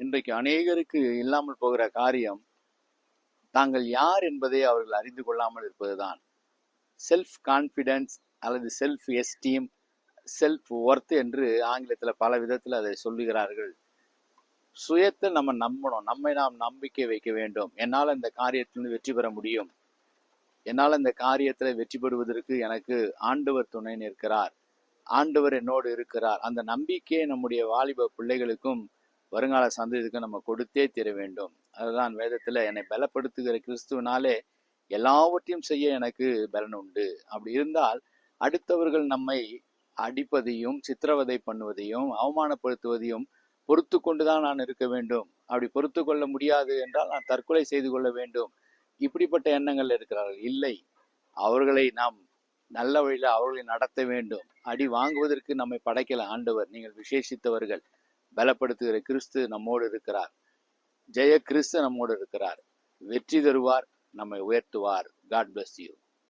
இன்றைக்கு அநேகருக்கு இல்லாமல் போகிற காரியம் தாங்கள் யார் என்பதை அவர்கள் அறிந்து கொள்ளாமல் இருப்பதுதான். செல்ஃப் கான்ஃபிடென்ஸ் அல்லது செல்ஃப் எஸ்டீம் செல்ஃப் ஒர்த் என்று ஆங்கிலத்தில் பல விதத்தில் அதை சொல்லுகிறார்கள். சுயத்தை நம்ம நம்பணும். நம்மை நாம் நம்பிக்கை வைக்க வேண்டும். என்னால் இந்த காரியத்திலிருந்து வெற்றி பெற முடியும். என்னால் இந்த காரியத்தில் வெற்றி பெறுவதற்கு எனக்கு ஆண்டவர் துணை நிற்கிறார். ஆண்டவர் என்னோடு இருக்கிறார். அந்த நம்பிக்கையை நம்முடைய வாலிப பிள்ளைகளுக்கும் வருங்கால சந்ததிக்கு நம்ம கொடுத்தே தீர வேண்டும். அதுதான் வேதத்தில் என்னை பலப்படுத்துகிற கிறிஸ்துவனாலே எல்லாவற்றையும் செய்ய எனக்கு பலன் உண்டு. அப்படி இருந்தால் அடுத்தவர்கள் நம்மை அடிப்பதையும் சித்திரவதை பண்ணுவதையும் அவமானப்படுத்துவதையும் பொறுத்து கொண்டுதான் நான் இருக்க வேண்டும். அப்படி பொறுத்து கொள்ள முடியாது என்றால் நான் தற்கொலை செய்து கொள்ள வேண்டும். இப்படிப்பட்ட எண்ணங்கள் இருக்கிறார்கள். இல்லை. அவர்களை நாம் நல்ல வழியில் அவர்களை நடத்த வேண்டும். அடி வாங்குவதற்கு நம்மை படைக்கல ஆண்டவர். நீங்கள் விசேஷித்தவர்கள். பலப்படுத்துகிற கிறிஸ்து நம்மோடு இருக்கிறார். ஜெய கிறிஸ்து நம்மோடு இருக்கிறார். வெற்றி தருவார் நம்மை உயர்த்துவார். God bless you